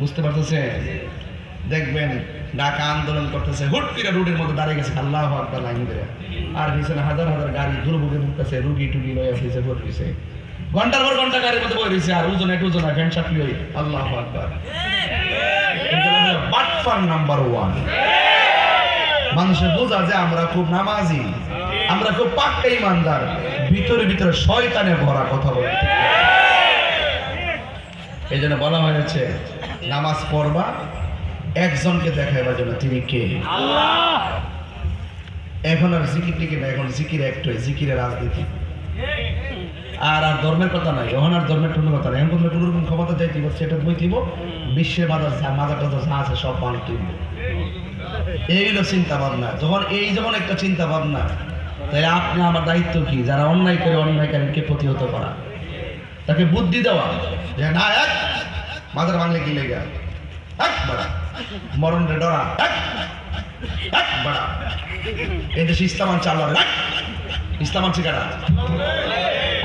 বুঝতে পারতেছে দেখবেন, ঢাকা আন্দোলন করতেছে, হুট করে মধ্যে দাঁড়িয়ে গেছে, আল্লাহ আকবার লাইন ধরে। আর পিছনে হাজার হাজার গাড়ি, দুর্ভোগে ভুগতেছে, রুগী টুগি লয়ে আসছে ভরতেছে ঘণ্টার পর ঘণ্টা গাড়ির মধ্যে বই আর ওজন এক ওজন ফ্যান সাপি হই আল্লাহ নাম্বার ওয়ান। মানুষের বোঝা যে আমরা খুব নামাজি, আমরা খুব পাক্কা ইমানদার, ভিতরে ভিতরে শয়তানে ভরা কথা বলে। এই জন্য বলা হয়েছে নামাজ পড়বা একজনকে দেখাইবার জন্য তিনি কে? এখন আর জিকির টিকির না এখন জিকির একটাই জিকিরের রাজনীতি। আর আর ধর্মের কথা নাই এখন আর ধর্মের কোনো কথা নাই। এখন কোনো কোনো রকম ক্ষমতা চাই দিব সেটা বই দিব। বিশ্বের মাদার যা মাদার টাদার যা আছে সব পাল তুলব। এই হলো চিন্তা ভাবনা যখন এই যখন একটা চিন্তা ভাবনা তাহলে আপনি আমার দায়িত্ব কি? যারা অন্যায় করে অন্যায়কারীকে প্রতিহত করা। তাকে বুদ্ধি দেওয়া। যে না এক মাদার বাংলা কি লেগে এক বাড়া। মরণ রে ডরা। এক এক বাড়া। এই দেশে ইসলামান চালাবে এক ইসলামান শিকারা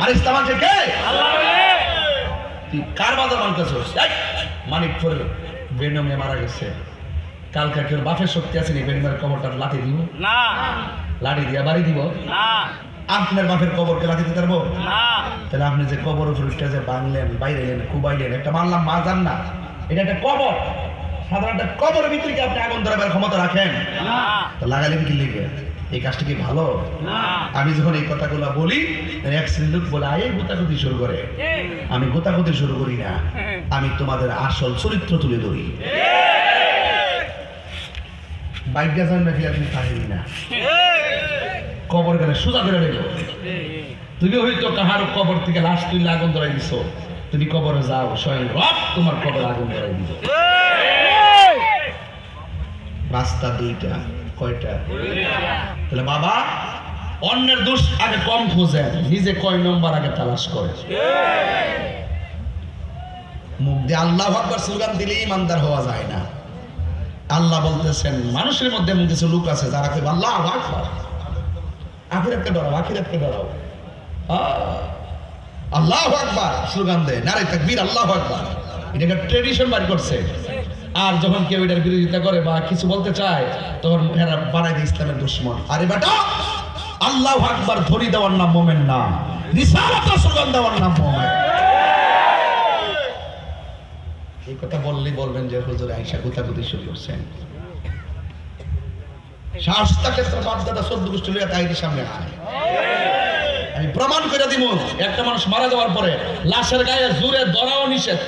আর ইসলামান কে? তুই কার বাজার মানতেছস মানিক মানিকপুরে বেনমে মারা গেছে। কালকা কেউ বাপের শক্তি আছে নি? বেনমের কবরটা লাঠি দিব? না। লাঠি দিয়া বাড়ি দিব? না। আপনার বাপের কবরকে লাঠি দিতে পারব? না। তাহলে আপনি যে কবর উপরে উঠে যে বাংলেন বাইরে এলেন কুবাইলেন একটা মানলাম মা যান না এটা একটা কবর। সাধারণ একটা কবরের ভিতরে কি আপনি আগুন ধরাবার ক্ষমতা রাখেন? তো লাগালেন কি লিখে? এই কাজটা কি ভালো? আমি যখন এই কথাগুলো বলি এক লোক বলে আয় গোতাগুতি শুরু করে। আমি গোতাগুতি শুরু করি না। আমি তোমাদের আসল চরিত্র তুলে ধরি। বাইক যান নাকি আপনি থাকেনি না? কবর গেলে সোজা করে নেব তুমি হয়তো কাহার কবর থেকে লাশ তুই আগুন ধরাই দিছো। তুমি কবরে যাও, স্বয়ং রব তোমার কবর আগুন ধরাই দিব। রাস্তা দুইটা, কয়টা? তাহলে বাবা, অন্যের দোষ আগে কম খোঁজেন নিজে কয় নম্বর আগে তালাশ করে। মুখ দিয়ে আল্লাহ আকবার স্লোগান দিলে ইমানদার হওয়া যায় না। আল্লাহ বলতেছেন, মানুষের মধ্যে এমন কিছু লোক আছে যারা কেউ আল্লাহ আকবার, আখিরাতকে ডরাও আখিরাতকে ডরাও। আল্লাহ আকবার স্লোগান দেয় নারে তাকবীর, আল্লাহ আকবার। এটাকে ট্রেডিশন বাড়ি করছে। আর যখন কেউ এটার বিরোধিতা করে বা কিছু বলতে চায়, তখন এরা বানাই দেয় ইসলামের দুশ্মন। আরে বেটা, আল্লাহ আকবার ধরি দেওয়ার নাম মোমেন না। রিসালাত স্লোগান দেওয়ার নাম মোমেন। এই কথা বললেই বলবেন যে হুজুর আইসা গুতাগুতি শুরু করছেন। শাস্তা ক্ষেত্রে বাপদাদা সদ্য গোষ্ঠী তাইরি সামনে আয় আমি প্রমাণ করে দিব, একটা মানুষ মারা যাওয়ার পরে লাশের গায়ে জুড়ে দড়াও নিষেধ।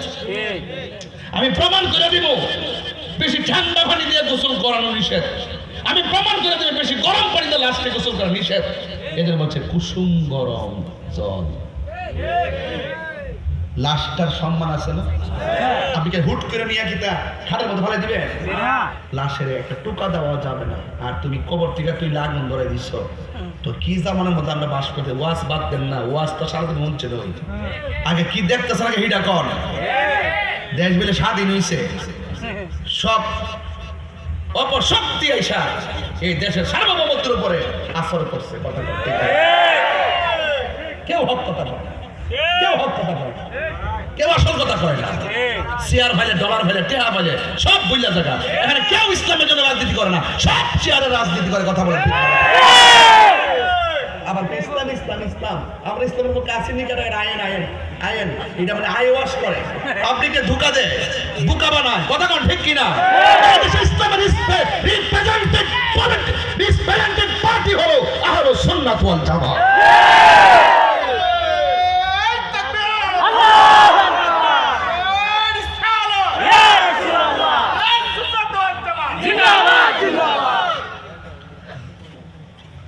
আমি প্রমাণ করে দিব, বেশি ঠান্ডা পানি দিয়ে গোসল করানো নিষেধ। আমি প্রমাণ করে দিব, বেশি গরম পানি দিয়ে লাশকে গোসল করা নিষেধ। এদের বলছে কুসুম গরম জল। লাশটার সম্মান আছে না? আপনি কি হুট করে নিয়ে কিতা খাটের মধ্যে ফেলে দিবেন? না। লাশের একটা টুকা দেওয়া যাবে না। আর তুমি কবর থেকে তুই লাগুন ধরে দিছ তো কি জামানের মধ্যে আমরা বাস করতে ওয়াজ বাদ দেন না। ওয়াজ তো সারাদিন মঞ্চে নই আগে কি দেখতেছেন? আগে হিডা কন। দেশ বলে স্বাধীন হইছে। সব অপশক্তি আইসা এই দেশের সার্বভৌমত্বের উপরে আসর করছে। কথা কেউ হক কথা বলে না। কেউ হক কথা সব বুঝলা জায়গা। এখানে কেউ না। কথা মানে ধোকা দেয় বুকা বানায়। কথা কোন ঠিক কিনা? ইসলামের পার্টি হলো আহলো সুন্নাত ওয়াল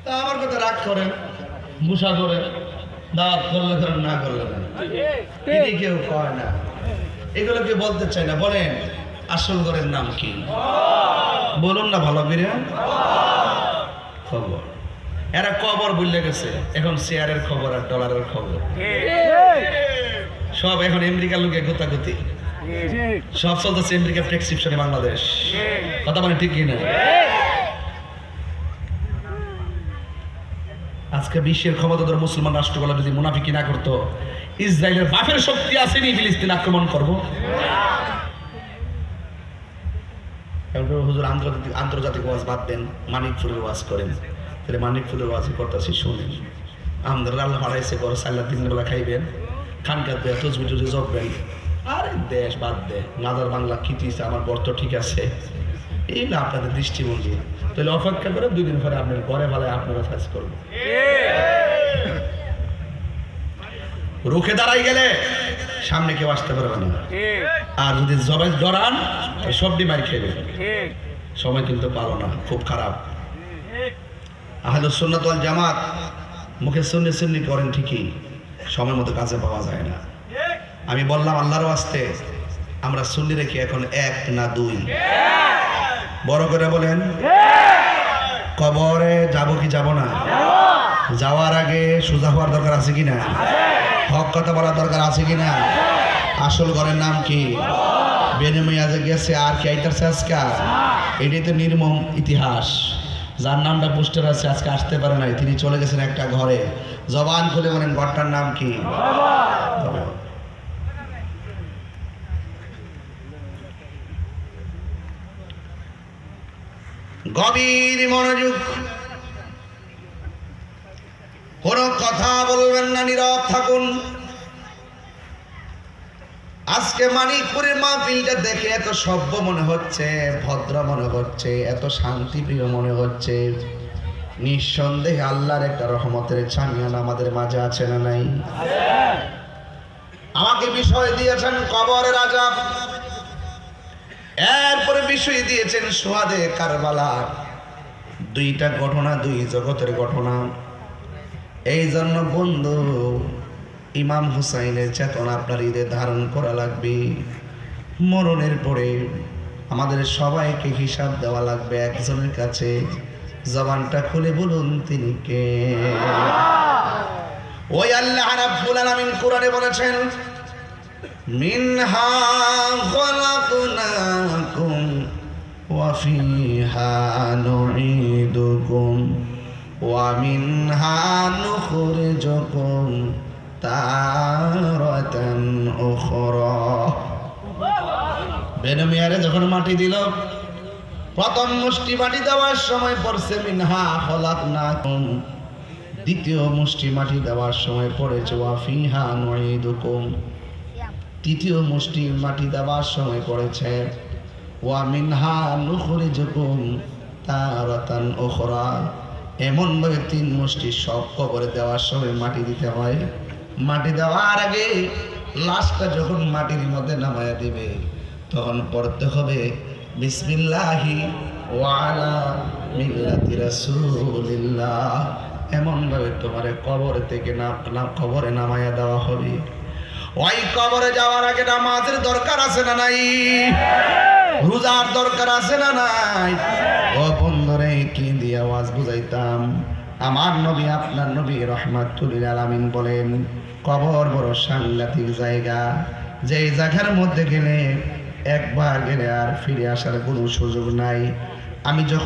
তা আমার কথা রাগ করেন মুসা করেন দাওয়াত করলে করেন না করলে এটি কেউ কয় না। এগুলো কেউ বলতে চাই না। বলেন, আসল ঘরের নাম কি? বলুন না ভালো করে। খবর। এরা কবর বুঝলে গেছে। এখন শেয়ারের খবর আর ডলারের খবর। সব এখন আমেরিকার লোকে গোতাগুতি। সব চলতেছে আমেরিকার প্রেসক্রিপশনে বাংলাদেশ। কথা মানে ঠিক কিনা আজকে বিশ্বের ক্ষমতাধর মুসলমান রাষ্ট্রগুলো যদি মুনাফিকি না করতো, ইসরায়েলের বাফের শক্তি আসেনি, ফিলিস্তিন আক্রমণ করব। হুজুর আন্তর্জাতিক আন্তর্জাতিক ওয়াজ বাদ দেন মানিক ফুলের ওয়াজ করেন। তাহলে মানিক ফুলের ওয়াজ করতেছি শুনেন। আমাদের আল্লাহ হারাইছে ঘর সাল্লা দিন বেলা খাইবেন। খানকার দেয় তসবি টসবি জপবেন আরে দেশ বাদ দে, মাদার বাংলা খিতিছে আমার বর্ত ঠিক আছে। এই না আপনাদের দৃষ্টিভঙ্গি। তাহলে অপেক্ষা করে দুই দিন পরে আপনার ঘরে বেলায় আপনারা সাজ করব রুখে দাঁড়াই গেলে সামনে কেউ আসতে পারবে না। আর যদি জবাই ডরান সব ডিমাই খেয়ে সময় কিন্তু পারো না, খুব খারাপ। আহলে সুন্নাত জামাত মুখে সুন্নি সুন্নি করেন ঠিকই, সময় মতো কাজে পাওয়া যায় না। আমি বললাম, আল্লাহর আসতে আমরা সুন্নি রেখে এখন এক না দুই। বড় করে বলেন। কবরে যাব কি যাব না? যাওয়ার আগে সোজা হওয়ার দরকার আছে কি না? হক কথা বলার দরকার আছে কি না? আসল ঘরের নাম কি? বেনুমিয়াজে গেছে আর কি আইতারছে আজকা? এটাই তো নির্মম ইতিহাস। যার নামটা পোস্টার আছে, আজকে আসতে পারে নাই। তিনি চলে গেছেন একটা ঘরে। জবান খুলে বলেন, ঘরটার নাম কি? গভীর মনোযোগ। কোনো কথা বলবেন না, নীরব থাকুন। আজকে মানিকপুরের মাহফিলটা দেখে এত সভ্য মনে হচ্ছে, ভদ্র মনে হচ্ছে, এত শান্তিপ্রিয় মনে হচ্ছে। নিঃসন্দেহে আল্লাহর একটা রহমতের ছানিয়ান আমাদের মাঝে আছে না নাই? আমাকে বিষয় দিয়েছেন কবরের আজাব এরপরে বিষয় দিয়েছেন সোহাদে কারবালা। দুইটা ঘটনা দুই জগতের ঘটনা। এই জন্য বন্ধু ইমাম হুসাইনের চেতনা আপনার ঈদে ধারণ করা লাগবে। মরণের পরে আমাদের সবাইকে হিসাব দেওয়া লাগবে একজনের কাছে। জবানটা খুলে বলুন তিনি কে? ওই আল্লাহ রাব্বুল আলামিন কোরআনে বলেছেন ওয়া ফিহা নুঈদুকুম ওয়া মিনহা নুখরিজুকুম তারাতান উখরা। বেনমিয়ারে যখন মাটি দিল, প্রথম মুষ্টি মাটি দেওয়ার সময় পড়ছে মিনহা খলাকনাকুম। দ্বিতীয় মুষ্টি মাটি দেওয়ার সময় পড়েছে ওয়া ফিহা নুঈদুকুম। তৃতীয় মুষ্টি মাটি দেওয়ার সময় পড়েছে। ওয়া মিনহা নুখরিজুকুম তারাতান উখরা। এমন ভাবে তিন মুষ্টি সব কবরে দেওয়ার সময় মাটি দিতে হয়। মাটি দেওয়ার আগে লাশটা যখন মাটির মধ্যে নামায়া দিবে, তখন পড়তে হবে, বিসমিল্লাহি ওয়ালা মিল্লাতি রাসূলিল্লাহ। এমনভাবে তোমার কবর থেকে না কবরে নামায়া দেওয়া হবে। ওই কবরে যাওয়ার আগে নামাজের দরকার আছে না নাই? রোজার দরকার আছে না নাই? ও বন্ধুরে, কি দিয়ে আওয়াজ বুঝাইতাম? আমার নবী, আপনার নবী রহমাতুল আলামিন বলেন, কবর বড় সাংঘাতিক জায়গা। যে জায়গার মধ্যে গেলে একবার গেলে আর ফিরে আসার কোনো সুযোগ নাই। আমি যখন